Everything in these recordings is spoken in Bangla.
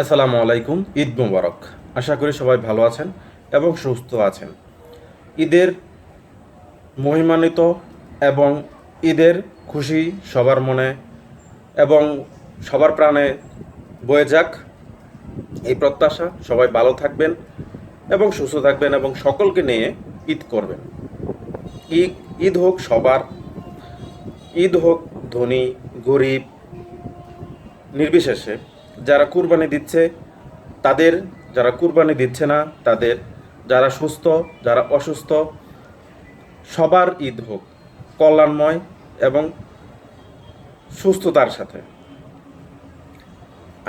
আসসালামু আলাইকুম, ঈদ মুবারক। আশা করি সবাই ভালো আছেন এবং সুস্থ আছেন। ঈদের মহিমান্বিত এবং ঈদের খুশি সবার মনে এবং সবার প্রাণে বয়ে যাক এই প্রত্যাশা। সবাই ভালো থাকবেন এবং সুস্থ থাকবেন এবং সকলকে নিয়ে ঈদ করবেন। ঈদ ঈদ হোক সবার, ঈদ হোক ধনী, গরিব, নির্বিশেষে যারা কুরবানি দিচ্ছে, তাদের, যারা কুরবানি দিচ্ছে না, তাদের যারা সুস্থ, যারা অসুস্থ, সবার ঈদ হোক, কল্যাণময় এবং সুস্থতার সাথে।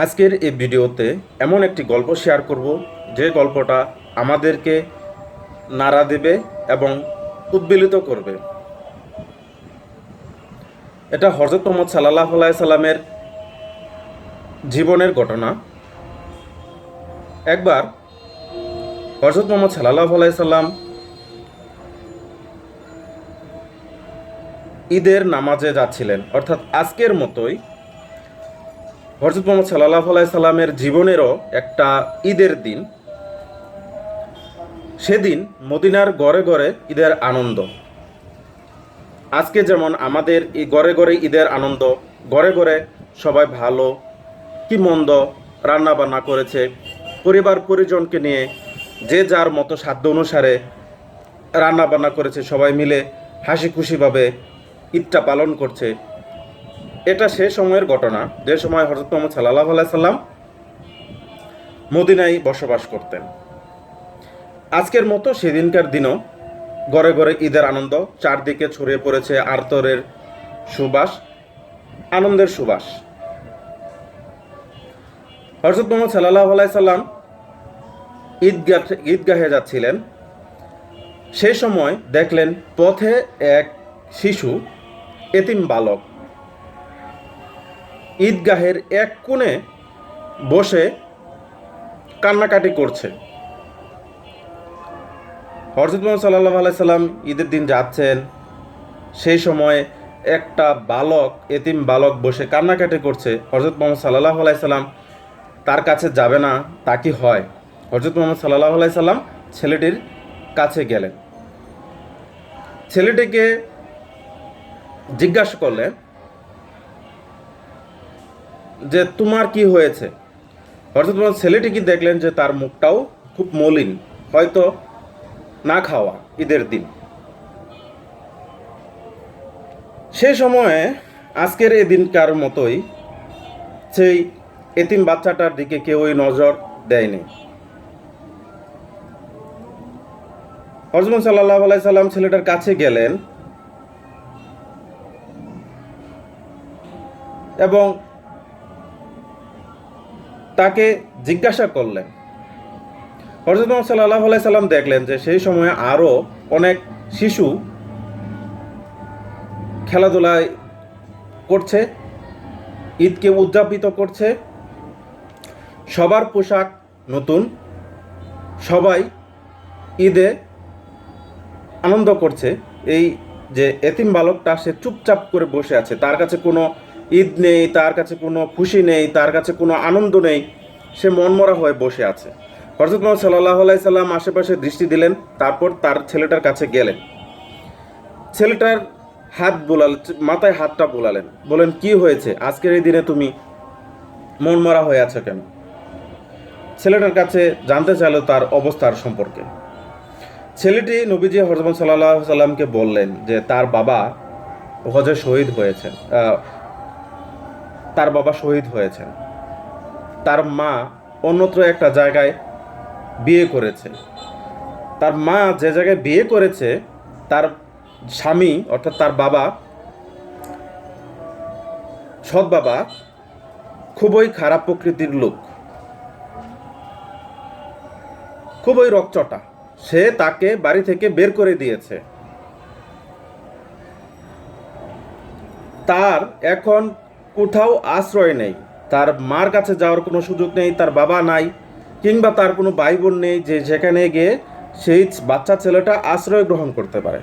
আজকের এই ভিডিওতে এমন একটি গল্প শেয়ার করব, যে গল্পটা আমাদেরকে নাড়া দেবে এবং উদ্বেলিত করবে। এটা হজরত মোহাম্মদ সাল্লাহ সাল্লামের জীবনের ঘটনা। একবার হজরত মোহাম্মদ সাল্লাহ সাল্লাম ঈদের নামাজে যাচ্ছিলেন। অর্থাৎ আজকের মতোই হজরত মোহাম্মদ সাল্লাহ সাল্লামের জীবনেরও একটা ঈদের দিন। সেদিন মদিনার গড়ে গড়ে ঈদের আনন্দ। আজকে যেমন আমাদের এই গড়ে গড়ে ঈদের আনন্দ, গড়ে গড়ে সবাই ভালো কি মন্দ রান্না বান্না করেছে, পরিবার পরিজনকে নিয়ে যে যার মতো সাধ্য অনুসারে রান্না বান্না করেছে, সবাই মিলে হাসি খুশিভাবে ঈদটা পালন করছে। এটা সে সময়ের ঘটনা। যে সময় হজরত মোহাম্মদ সাল্লাহ সাল্লাম মদিনায় বসবাস করতেন। আজকের মতো সেদিনকার দিনও ঘরে ঘরে ঈদের আনন্দ, চারদিকে ছড়িয়ে পড়েছে আর্তরের সুবাস, আনন্দের সুবাস। হরজত মোহাম্মদ সাল্লাহ সাল্লাম ঈদগাহ, ঈদগাহে যাচ্ছিলেন। সেই সময় দেখলেন পথে এক শিশু, এতিম বালক। ঈদগাহের এক কোণে বসে কান্নাকাটি করছে। হরজত মোহাম্মদ সাল্লাহ সাল্লাম ঈদের দিন যাচ্ছেন। সেই সময় একটা বালক, এতিম বালক বসে কান্নাকাটি করছে। হরজত মোহাম্মদ সাল্লাহ সাল্লাম তার কাছে যাবে না, তা কি হয়? হজরত মোহাম্মদ সাল্লাহ সাল্লাম ছেলেটির কাছে গেলেন। ছেলেটিকে জিজ্ঞাসা করলেন যে, তোমার কি হয়েছে? হজরত মোহাম্মদ ছেলেটি কি দেখলেন যে, তার মুখটাও খুব মলিন, হয়তো না খাওয়া ঈদের দিন। সেই সময়ে আজকের এই দিনকার মতোই সেই এতিম বাচ্চাটার দিকে কেউই নজর দেয়নি। হজরত সাল্লাহ সাল্লাম ছেলেটার কাছে গেলেন এবং তাকে জিজ্ঞাসা করলেন। মোহাম্মদ সাল্লাহ সাল্লাম দেখলেন যে সেই সময়ে আরও অনেক শিশু খেলাধুলায় করছে, ঈদকে উদযাপিত করছে সবার পোশাক নতুন, সবাই ঈদে আনন্দ করছে। এই যে এতিম বালকটা, সে চুপচাপ করে বসে আছে। তার কাছে কোনো ঈদ নেই, তার কাছে কোনো খুশি নেই, তার কাছে কোনো আনন্দ নেই। সে মনমরা হয়ে বসে আছে। হরজত মোহাম্মদ সাল্লাহ আলাই সাল্লাম আশেপাশে দৃষ্টি দিলেন, তারপর তার ছেলেটার কাছে গেলেন। ছেলেটার হাত বোলাল, মাথায় হাতটা বোলালেন। বলেন কি হয়েছে? আজকের এই দিনে তুমি মনমরা হয়ে আছো কেন? ছেলেটার কাছে জানতে চাইলো তার অবস্থার সম্পর্কে। ছেলেটি নবীজি হরজমান সাল্লাহ সাল্লামকে বললেন যে, তার বাবা হজে শহীদ হয়েছেন। তার বাবা শহীদ হয়েছেন। তার মা অন্যত্র একটা জায়গায় বিয়ে করেছে। তার মা যে জায়গায় বিয়ে করেছে, তার স্বামী অর্থাৎ তার বাবা, সৎ বাবা, খুবই খারাপ প্রকৃতির লোক। খুবই রকচটা। সে তাকে বাড়ি থেকে বের করে দিয়েছে। তার এখন কোথাও আশ্রয় নেই। তার মার কাছে যাওয়ার কোনো সুযোগ নেই, তার বাবা নাই, কিংবা তার কোনো ভাই বোন নেই যে যেখানে গিয়ে সেই বাচ্চা ছেলেটা আশ্রয় গ্রহণ করতে পারে।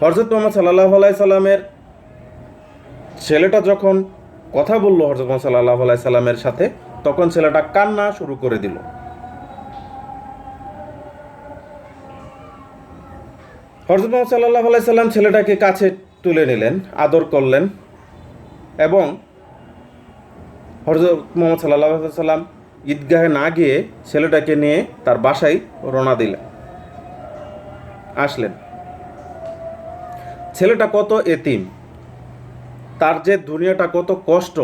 হরজত মোহাম্মদ সাল্লাহ আলাই সাল্লামের ছেলেটা যখন কথা বলল হরজত মোহাম্মদ সাল্লাহ আলাই সাল্লামের সাথে, তখন ছেলেটা কান্না শুরু করে দিল। হরজত মোহাম্মদ সাল্লাহ আলাইসাল্লাম ছেলেটাকে কাছে তুলে নিলেন, আদর করলেন এবং হরজত মোহাম্মদ সাল্লাহ সাল্লাম ঈদগাহে না গিয়ে ছেলেটাকে নিয়ে তার বাসায় রওনা দিলেন, আসলেন। ছেলেটা কত এতিম, তার যে দুনিয়াটা কত কষ্ট,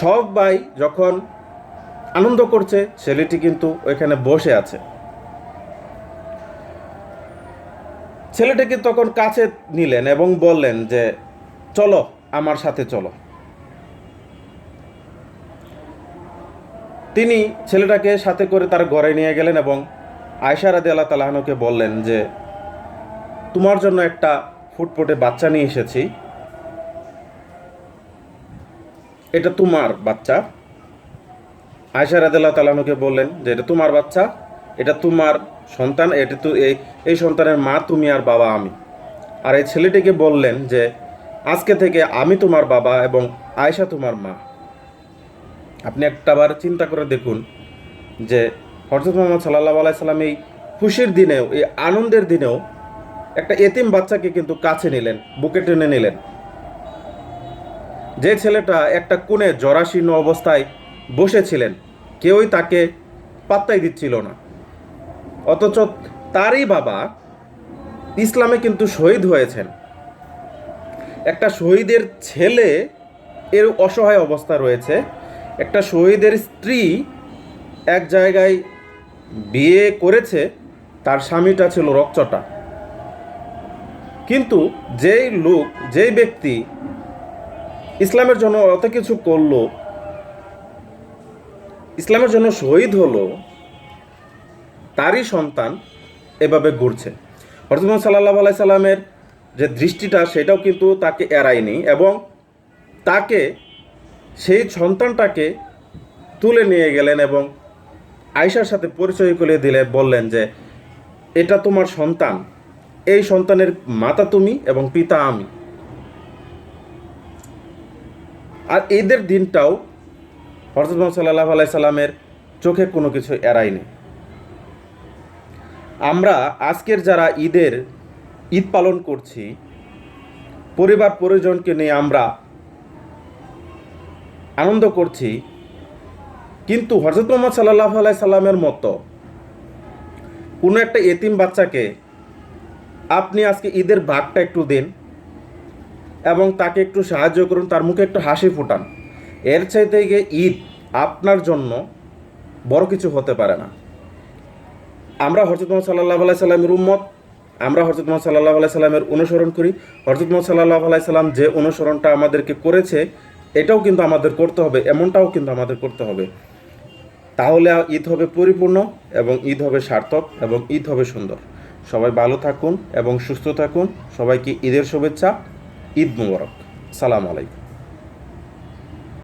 সব ভাই যখন আনন্দ করছে, ছেলেটি কিন্তু ওইখানে বসে আছে। ছেলেটাকে তখন কাছে নিলেন এবং বললেন যে, চলো, আমার সাথে চলো। তিনি ছেলেটাকে সাথে করে তার ঘরে নিয়ে গেলেন এবং আয়সা রাদি আল্লাহ তালাহনকে বললেন যে, তোমার জন্য একটা ফুটফুটে বাচ্চা নিয়ে এসেছি। এটা তোমার বাচ্চা। আয়সা রাদিল্লাহ তালাহনুকে বললেন যে, এটা তোমার বাচ্চা। এটা তোমার সন্তান, এটা তো এই এই সন্তানের মা, তুমি আর বাবা আমি। আর এই ছেলেটিকে বললেন যে, আজকে থেকে আমি তোমার বাবা এবং আয়সা তোমার মা। আপনি একটাবার চিন্তা করে দেখুন যে হরজত মোহাম্মদ সাল্লাহ আলাইসাল্লাম এই খুশির দিনেও, এই আনন্দের দিনেও একটা এতিম বাচ্চাকে কিন্তু কাছে নিলেন, বুকে টেনে নিলেন। যে ছেলেটা একটা কোণে জরাশীর্ণ অবস্থায় বসেছিলেন, কেউই তাকে পাত্তাই দিচ্ছিল না। অথচ তারই বাবা ইসলামে কিন্তু শহীদ হয়েছেন। একটা শহীদের ছেলে এর অসহায় অবস্থা রয়েছে। একটা শহীদের স্ত্রী এক জায়গায় বিয়ে করেছে, তার স্বামীটা ছিল রকচটা কিন্তু যেই লোক, যেই ব্যক্তি ইসলামের জন্য অত কিছু করল, ইসলামের জন্য শহীদ হলো তারই সন্তান এভাবে ঘুরছে। হরজম সাল্লাহ আলাই সাল্লামের যে দৃষ্টিটা, সেটাও কিন্তু তাকে এড়ায়নি এবং তাকে সেই সন্তানটাকে তুলে নিয়ে গেলেন এবং আয়সার সাথে পরিচয় করে দিলে, বললেন যে, এটা তোমার সন্তান। এই সন্তানের মাতা তুমি এবং পিতা আমি। আর ঈদের দিনটাও মোহাম্মদ সাল্লাহ আলাই সাল্লামের চোখে কোনো কিছু এড়ায়নি। আমরা আজকের যারা ঈদের ঈদ পালন করছি, পরিবার পরিজনকে নিয়ে আমরা আনন্দ করছি, কিন্তু হরজত মোহাম্মদ সাল্লাহ আলাই সাল্লামের মতো কোনো একটা এতিম বাচ্চাকে আপনি আজকে ঈদের ভাগটা একটু দিন এবং তাকে একটু সাহায্য করুন, তার মুখে একটু হাসি ফোটান। এর চাইতে গিয়ে ঈদ আপনার জন্য বড় কিছু হতে পারে না। আমরা হরজত মোহাম্মদ সাল্লাহ আলাই সাল্লামের উম্মত, আমরা হরজত মোহাম্মদ সাল্লাহ আলাই সাল্লামের অনুসরণ করি। হরজত মোহাম্মদ সাল্লাহ আলাই সাল্লাম যে অনুসরণটা আমাদেরকে করেছে, এটাও কিন্তু আমাদের করতে হবে, এমনটাও কিন্তু আমাদের করতে হবে। তাহলে ঈদ হবে পরিপূর্ণ এবং ঈদ হবে সার্থক এবং ঈদ হবে সুন্দর। সবাই ভালো থাকুন এবং সুস্থ থাকুন। সবাইকে ঈদের শুভেচ্ছা, ঈদ মুবারক। সালাম আলাইকুম।